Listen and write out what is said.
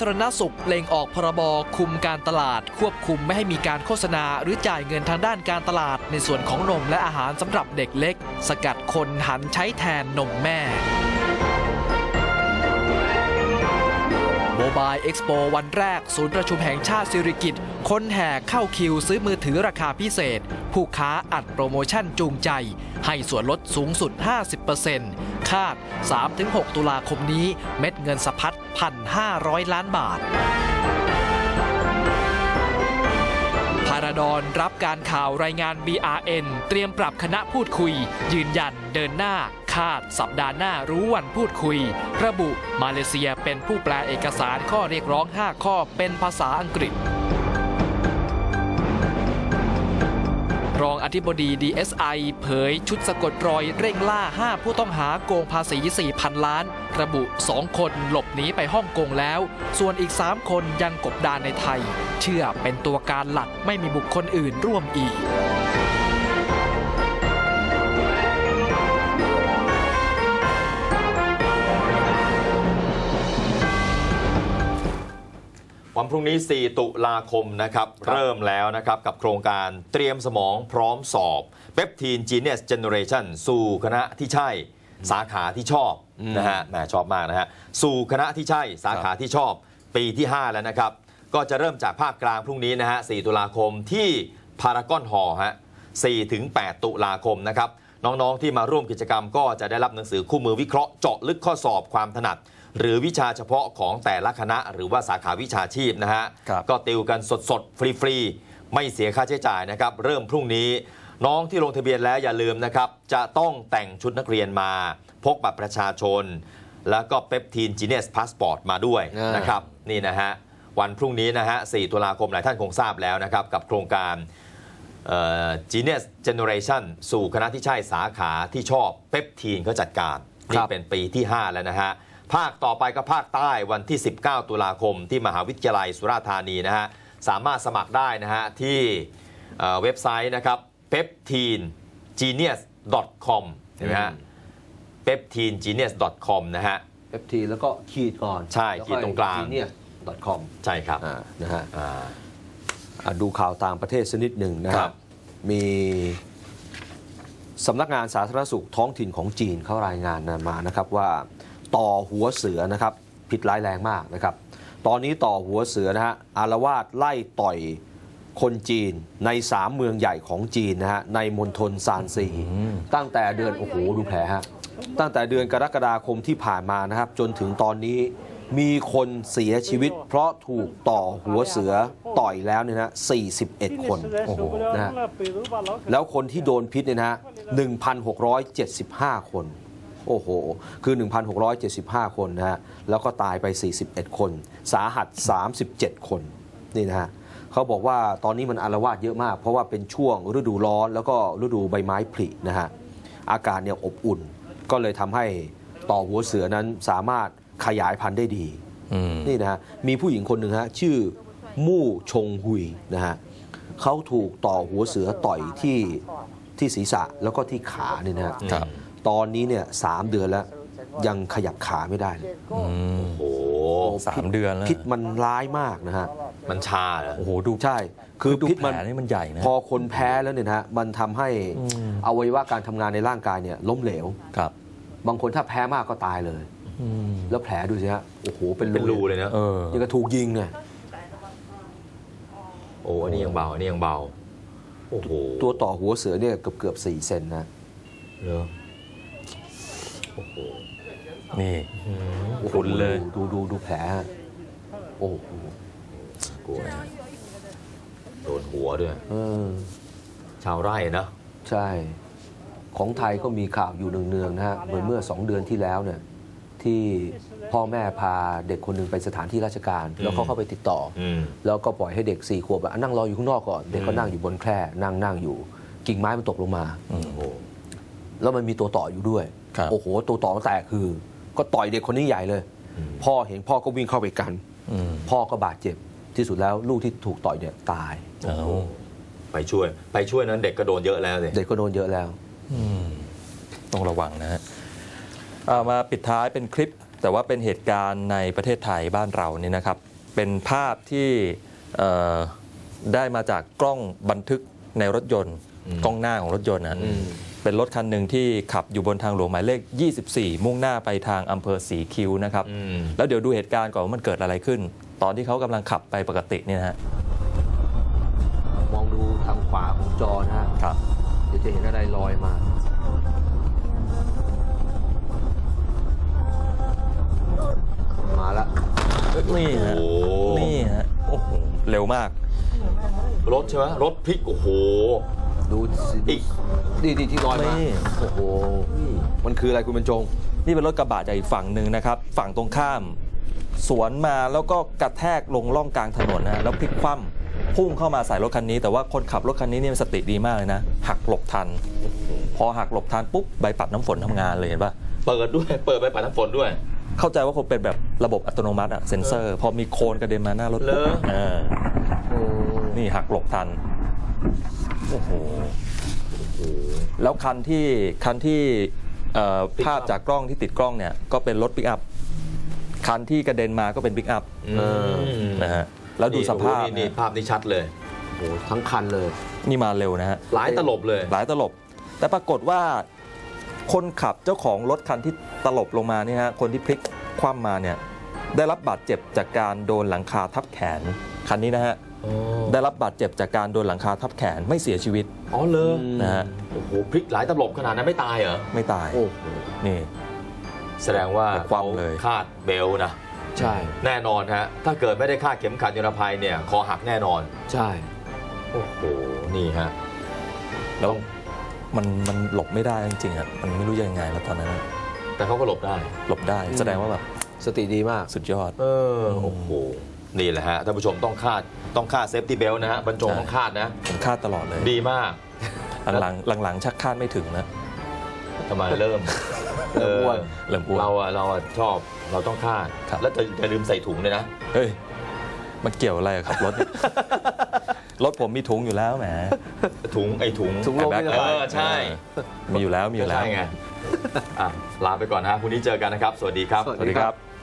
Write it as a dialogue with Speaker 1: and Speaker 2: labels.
Speaker 1: ธารณสุขเล็งออกพรบคุมการตลาด ควบคุมไม่ให้มีการโฆษณา หรือจ่ายเงินทางด้านการตลาด ในส่วนของนมและอาหารสำหรับเด็กเล็ก สกัดคนหันใช้แทนนมแม่ บายเอ็กซ์โปวันแรก ศูนย์ประชุมแห่งชาติสิริกิติ์คนแห่เข้าคิวซื้อมือถือราคาพิเศษ ผู้ค้าอัดโปรโมชั่นจูงใจ ให้ส่วนลดสูงสุด 50%คาด 3-6 ตุลาคมนี้เม็ดเงินสะพัด 1,500 ล้านบาทพาราดอนรับการข่าวรายงาน BRN เตรียมปรับคณะพูดคุย ยืนยันเดินหน้า คาด สัปดาห์หน้ารู้วันพูดคุย ระบุมาเลเซียเป็นผู้แปลเอกสารข้อเรียกร้อง 5 ข้อเป็นภาษาอังกฤษ รองอธิบดี DSI เผยชุดสะกดรอยเร่งล่า 5 ผู้ต้องหาโกงภาษี 4,000 ล้าน ระบุ 2 คนหลบหนีไปฮ่องกงแล้ว ส่วนอีก 3 คนยังกบดานในไทย เชื่อเป็นตัวการหลักไม่มีบุคคลอื่นร่วมอีก
Speaker 2: วันพรุ่งนี้ 4 ตุลาคมนะครับ เริ่มแล้วนะครับ กับโครงการเตรียมสมองพร้อมสอบเ e ปทีน Genius Generation สู่คณะที่ใช่สาขาที่ชอบนะฮะแหมชอบมากนะฮะสู่คณะที่ใช่สาขาที่ชอบ ปีที่ 5 แล้วนะครับ ก็จะเริ่มจากภาคกลางพรุ่งนี้นะฮะ 4 ตุลาคมที่พารากอนฮอลล์ฮะ 4 ถึง 8 ตุลาคมนะครับ น้องๆที่มาร่วมกิจกรรมก็จะได้รับหนังสือคู่มือวิเคราะห์เจาะลึกข้อสอบความถนัด หรือวิชาเฉพาะของแต่ละคณะ หรือว่าสาขาวิชาชีพนะฮะ
Speaker 3: ครับ
Speaker 2: ก็ติวกันสดๆ ฟรีๆ ไม่เสียค่าใช้จ่ายนะครับ เริ่มพรุ่งนี้ น้องที่ลงทะเบียนแล้วอย่าลืมนะครับ จะต้องแต่งชุดนักเรียนมา พกบัตรประชาชน แล้วก็เปปทีนจีเนสพาสปอร์ตมาด้วย
Speaker 3: อ่าน
Speaker 2: นะครับนี่นะฮะวันพรุ่งนี้นะฮะ 4 ตุลาคมหลายท่านคงทราบแล้วนะครับ กับโครงการเอ่อ Genius Generation สู่คณะที่ใช่สาขาที่ชอบเปปทีนเขาจัดการ นี่เป็นปีที่ 5 แล้วนะฮะ ภาคต่อไปก็ภาคใต้วันที่ 19 ตุลาคม ที่มหาวิทยาลัยสุราษฎร์ธานีนะฮะสามารถสมัครได้นะฮะที่เอ่อเว็บไซต์นะครับ peptinegenius.com เห็นไหมฮะ peptinegenius.com นะฮะ
Speaker 4: FT แล้วก็ขีดก่อน
Speaker 2: ใช่ ขีดตรงกลาง
Speaker 4: เนี่ย .com
Speaker 2: ใช่ครับ
Speaker 4: อ่านะฮะ
Speaker 2: อ่า
Speaker 4: อะดูข่าวต่างประเทศสักนิดหนึ่งนะค
Speaker 2: ครั
Speaker 4: รับบมีสำนักงานสาธารณสุขท้องถิ่นของจีนเขารายงานมานะครับว่า ต่อหัวเสือนะครับผิดร้ายแรงมากนะครับ ตอนนี้ต่อหัวเสือนะฮะอารวาสไล่ต่อยคนจีนในสามเมืองใหญ่ของจีนนะฮะในมณฑลซานซี ตั้งแต่เดือนโอ้โหดูแผลฮะตั้งแต่เดือนกรกฎาคมที่ผ่านมานะครับ จนถึงตอนนี้มีคนเสียชีวิต เพราะถูกต่อหัวเสือต่อยแล้วเนี่ยนะ 41 คน
Speaker 5: โอ้โห
Speaker 4: นะฮะแล้วคนที่โดนพิษเนี่ยนะฮะ1,675 คน โอ้โห คือ 1,675 คนนะฮะ แล้วก็ตายไป 41 คน สาหัส 37 คน นี่นะฮะเขาบอกว่าตอนนี้มันอารวาสเยอะมาก เพราะว่าเป็นช่วงฤดูร้อนแล้วก็ฤดูใบไม้ผลินะฮะ อากาศเนี่ยอบอุ่น ก็เลยทำให้ต่อหัวเสือนั้นสามารถขยายพันธุ์ได้ดี
Speaker 3: อืม
Speaker 4: นี่นะฮะ มีผู้หญิงคนหนึ่งฮะ ชื่อมู่ชงฮุยนะฮะเขาถูกต่อหัวเสือต่อยที่ที่ศีรษะแล้วก็ที่ขาเนี่ยนะฮะ
Speaker 3: ครับ
Speaker 4: ตอนนี้เนี่ยสามเดือนแล้ว ยังขยับขาไม่ได้เลย
Speaker 3: อืม
Speaker 2: โอ้โห
Speaker 3: สามเดือนแล้ว
Speaker 4: พิษมันร้ายมากนะฮะ
Speaker 2: มันชาเหรอ
Speaker 3: โอ้โหดู
Speaker 4: ใช่ คือ
Speaker 3: ดู
Speaker 4: พิษ
Speaker 3: แผล
Speaker 4: มัน
Speaker 3: นี่มันใหญ่นะ
Speaker 4: พอคนแพ้แล้วเนี่ยนะฮะมันทำให้
Speaker 3: อืม
Speaker 4: อวัยวะการทำงานในร่างกายเนี่ยล้มเหลว
Speaker 3: ครับ
Speaker 4: บางคนถ้าแพ้มากก็ตายเลย
Speaker 3: อืม
Speaker 4: แล้วแผลดูสิฮะโอ้โหเป็น
Speaker 2: เป็นรูเลยนะ
Speaker 3: เออ
Speaker 4: ยังกระถูกยิงเนี่ย
Speaker 2: โอ้อันนี้ยังเบาอันนี้ยังเบาโอ้โห
Speaker 4: ตัวต่อหัวเสือเนี่ยเกือบเกือบสี่เซนนะ
Speaker 2: เหรอโอ้โห
Speaker 3: นี่
Speaker 4: โอ้โห
Speaker 3: ขุ่นเลย
Speaker 4: ดูดูดูแผลฮะโอ้โห
Speaker 2: กลัวนะโดนหัวด้วย
Speaker 4: เออ
Speaker 2: ชาวไร่นะ
Speaker 4: ใช่ ของไทยก็มีข่าวอยู่เนืองๆนะฮะ เหมือนเมื่อสองเดือนที่แล้วเนี่ย ที่พ่อแม่พาเด็กคนหนึ่งไปสถานที่ราชการ แล้วเขาเข้าไปติดต่ออ
Speaker 2: อืม
Speaker 4: แล้วก็ปล่อยให้เด็กสี่ขวบอะนั่งรออยู่ข้างนอกก่อน เด็กก็
Speaker 2: อืม
Speaker 4: นั่งอยู่บนแคร่นั่งนั่งอยู่ กิ่งไม้มันตกลงมา
Speaker 3: อืม
Speaker 2: โอ้โห
Speaker 4: แล้วมันมีตัวต่ออยู่ด้วย
Speaker 3: ครับ
Speaker 4: โอ้โห ตัวต่อมันแตกคือ ก็ต่อยเด็กคนนี้ใหญ่เลย
Speaker 2: อืม
Speaker 4: พ่อเห็นพ่อก็วิ่งเข้าไปกัน
Speaker 3: อืม
Speaker 4: พ่อก็บาดเจ็บที่สุดแล้วลูกที่ถูกต่อยเนี่ยตาย
Speaker 3: เอา
Speaker 2: ไปช่วย ไปช่วยนั้นเด็กก็โดนเยอะแล้วสิ
Speaker 4: เด็กก็โดนเยอะแล้ว
Speaker 3: อืมต้องระวังนะฮะเอามาปิดท้ายเป็นคลิป แต่ว่าเป็นเหตุการณ์ในประเทศไทยบ้านเราเนี่ยนะครับ เป็นภาพที่เอ่อได้มาจากกล้องบันทึกในรถยนต์ กล้องหน้าของรถยนต์นะ
Speaker 4: อืม
Speaker 3: เป็นรถคันหนึ่งที่ขับอยู่บนทางหลวงหมายเลข 24 มุ่งหน้าไปทางอำเภอสีคิ้วนะครับ
Speaker 2: อืม
Speaker 3: แล้วเดี๋ยวดูเหตุการณ์ก่อนว่ามันเกิดอะไรขึ้น ตอนที่เขากำลังขับไปปกติเนี่ยนะฮะ
Speaker 4: มองดูทางขวาของจอนะฮะ
Speaker 3: ครับ
Speaker 4: เดี๋ยวจะเห็นอะไรลอยมา มาแล้ว
Speaker 3: นี่ฮะ
Speaker 2: โอ้
Speaker 3: นี่ฮะโอ้โหเร็วมาก
Speaker 2: รถใช่ไหมรถพลิก โอ้โห
Speaker 4: ดูสิ
Speaker 2: อีก
Speaker 4: นี่นี่ที่ลอยมา
Speaker 3: นี่
Speaker 4: โอ้โห มันคืออะไรคุณบรรจง
Speaker 3: นี่เป็นรถกระบะจากอีกฝั่งหนึ่งนะครับ ฝั่งตรงข้าม สวนมาแล้วก็กระแทกลงร่องกลางถนนนะแล้วพลิกคว่ำพุ่งเข้ามาใส่รถคันนี้ แต่ว่าคนขับรถคันนี้เนี่ยสติดีมากเลยนะ หักหลบทัน พอหักหลบทันปุ๊บใบปัดน้ำฝนทำงานเลยเห็นปะ
Speaker 2: เปิดด้วย เปิดไปปัดน้ำฝนด้วย
Speaker 3: เข้าใจว่าคงเป็นแบบระบบอัตโนมัติอะเซ็นเซอร์ พอมีโคลนกระเด็นมาหน้ารถปุ๊บ
Speaker 2: เหรอ
Speaker 3: เออ
Speaker 4: โอ้
Speaker 3: นี่หักหลบทัน โอ้โห แล้วคันที่คันที่เอ่อภาพจากกล้องที่ติดกล้องเนี่ยก็เป็นรถปิกอัพ คันที่กระเด็นมาก็เป็นปิกอัพ
Speaker 2: เออ
Speaker 3: นะฮะ แล้วดูสภาพ
Speaker 2: นี่นี่
Speaker 3: นะ
Speaker 2: ภาพนี้ชัดเลย
Speaker 4: โหทั้งคันเลย
Speaker 3: นี่มาเร็วนะฮะ
Speaker 2: หลายตลบเลย
Speaker 3: หลายตลบ แต่ปรากฏว่าคนขับเจ้าของรถคันที่ตลบลงมาเนี่ยฮะ คนที่พลิกคว่ำมาเนี่ย ได้รับบาดเจ็บจากการโดนหลังคาทับแขนคันนี้นะฮะ ได้รับบาดเจ็บจากการโดนหลังคาทับแขนไม่เสียชีวิต
Speaker 2: อ๋อเลย
Speaker 3: นะฮะ
Speaker 2: โอ้โหพลิกหลายตลบขนาดนั้นไม่ตายเหรอ
Speaker 3: ไม่ตาย
Speaker 4: โอ้โห
Speaker 3: นี่
Speaker 2: แสดงว่า
Speaker 3: คว่ำเลย
Speaker 2: คาดเบลต์นะ
Speaker 4: ใช่
Speaker 2: แน่นอนฮะ ถ้าเกิดไม่ได้คาดเข็มขัดนิรภัยเนี่ยคอหักแน่นอน
Speaker 4: ใช่
Speaker 2: โอ้โห นี่ฮะ
Speaker 3: แล้วมันมันหลบไม่ได้จริงๆอะ มันไม่รู้จะยังไงแล้วตอนนั้นอะ
Speaker 2: แต่เขาก็หลบได้
Speaker 3: หลบได้ แสดงว่าแบบ
Speaker 4: สติดีมาก
Speaker 3: สุดยอด
Speaker 2: เออ โอ้โห นี่แหละฮะท่านผู้ชมต้องคาดต้องคาดเซฟตี้เบลต์นะฮะบรรจง
Speaker 3: ใช่
Speaker 2: ต้องคาดนะ
Speaker 3: ผมคาดตลอดเลย
Speaker 2: ดีมาก
Speaker 3: หลังๆหลังๆชักคาดไม่ถึงนะ
Speaker 2: ทำไมเริ่ม
Speaker 4: เริ่มอ้วน
Speaker 3: เริ่มอ้วน
Speaker 2: เราอะเราอะชอบเราต้องคาด
Speaker 3: ครับ
Speaker 2: แล้วจะอย่าลืมใส่ถุงเลยนะ
Speaker 3: เฮ้ยมันเกี่ยวอะไรกับขับรถเนี่ยรถผมมีถุงอยู่แล้วแหม
Speaker 2: ถุงไอ้ถุง
Speaker 4: ถุงลม
Speaker 3: แบ็ค
Speaker 4: นิร
Speaker 2: เอ
Speaker 4: ภัย
Speaker 2: อใช่
Speaker 3: มีอยู่แล้วมีอยู่แล้ว
Speaker 2: ใช่ไงอะลาไปก่อนนะฮะพรุ่งนี้เจอกันนะครับ สวัสดีครับ
Speaker 3: สวัสดีครับ